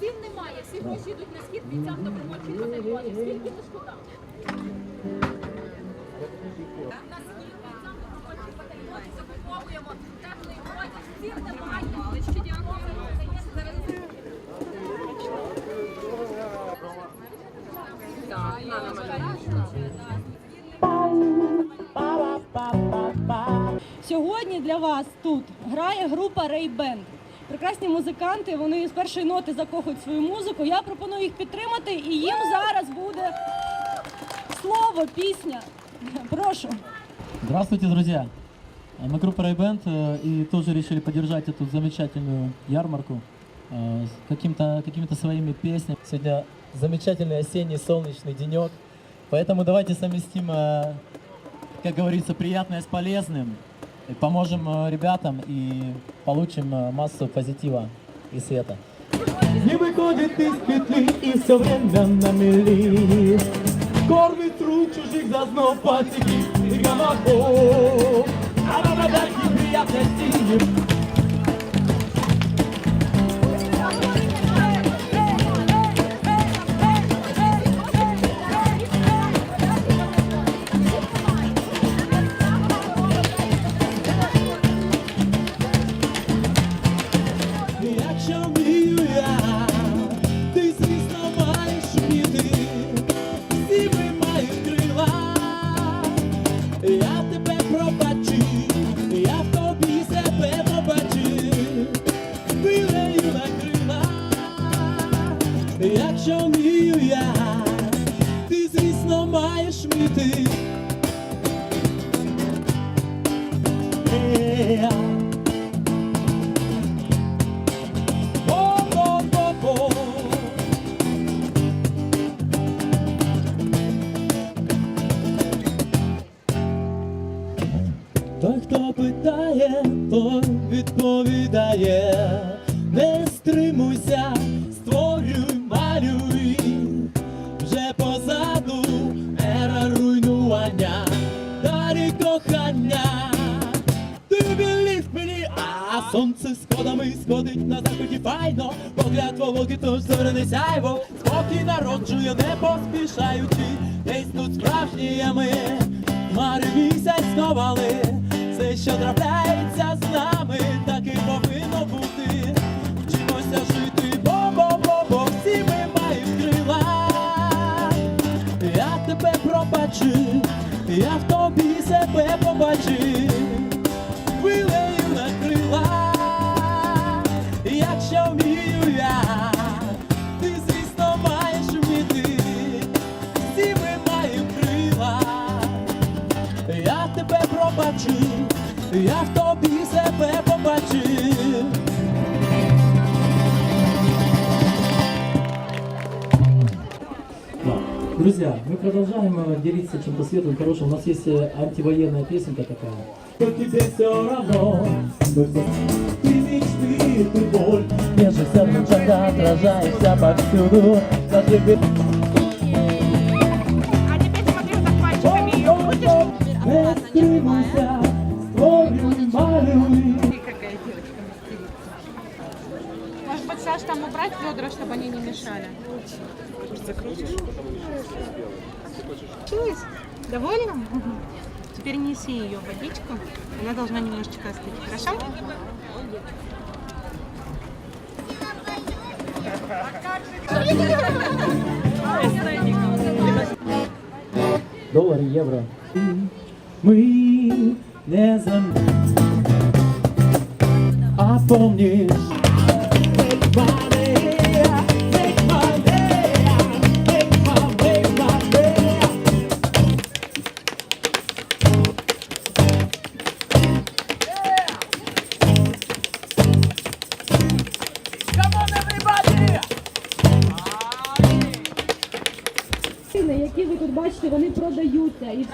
Цін немає, всі гроші йдуть на схід бійцям добровольчих батальйонів. Скільки це шкода? На схід бійцям добровольчих батальйонів закуповуємо теплий одяг. Цін немає. Ще дякую. Сьогодні для вас тут грає група Band. Прекрасні музиканти, вони з першої ноти закохують свою музику. Я пропоную їх підтримати, і їм зараз буде слово, пісня. Прошу. Здравствуйте, друзья! Мы группа Райбенд э, и тоже решили поддержать эту замечательную ярмарку э, с каким-то, какими-то своими песнями. Сегодня замечательный осенний солнечный денек, поэтому давайте совместим, э, как говорится, приятное с полезным. Поможем э, ребятам и получим э, массу позитива и света. Не выходит из петли и все время на мели. Кормит рук чужих за снов патики и гамаков. А приятности якщо вмію я, ти звісно маєш вміти. Той, хто питає, той відповідає, кохання. Ти білів мені, а сонце сходами сходить на заході файно, погляд волоки, тож зоряне сяйво, спокій народжує, не поспішаючи, десь тут справжні ями, хмари місяць сховали, все, що трапляється з нами, так і повинно бути. Вчимося жити, бо-бо-бо-бо, всі ми маємо крила. Я тебе пробачив, я в я в тобі себе побачив. Друзья, мы продолжаем э, делиться чем-то светлым, хорошим. У нас есть э, антивоенная песенка такая. Тебе все равно, ты мечты, ты боль, Нежишься в лучах, отражаешься повсюду Даже без... А теперь смотри за пальчиками. Там убрать ведра, чтобы они не мешали? Закрутишь? Получилось? Довольна? Теперь неси ее водичку. Она должна немножечко остыть. Хорошо? Доллар, евро. Мы не зам... А помнишь? бачите, вони продаються. І...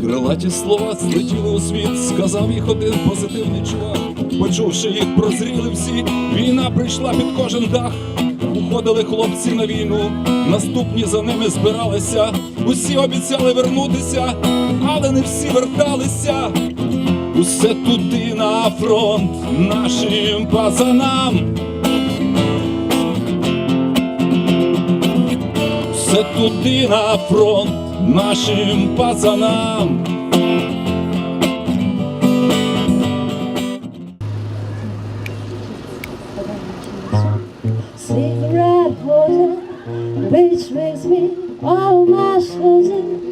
Крилаті слова злетіли у світ, сказав їх один позитивний чувак. Почувши їх, прозріли всі. Війна прийшла під кожен дах. Уходили хлопці на війну, наступні за ними збиралися. Усі обіцяли вернутися, але не всі верталися. Усе туди на фронт, нашим пазанам. туди на фронт нашим пацанам. Sleep red water, which makes me all my chosen.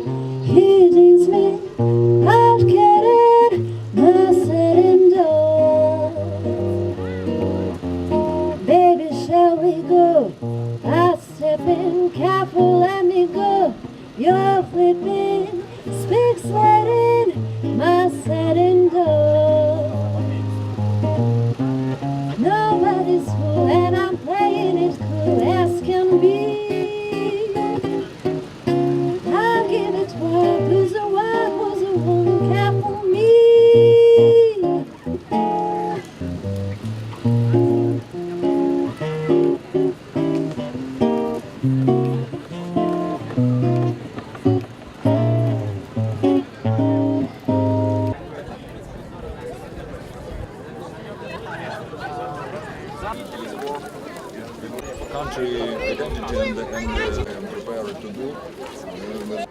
country identity and, uh, and uh, prepared to do.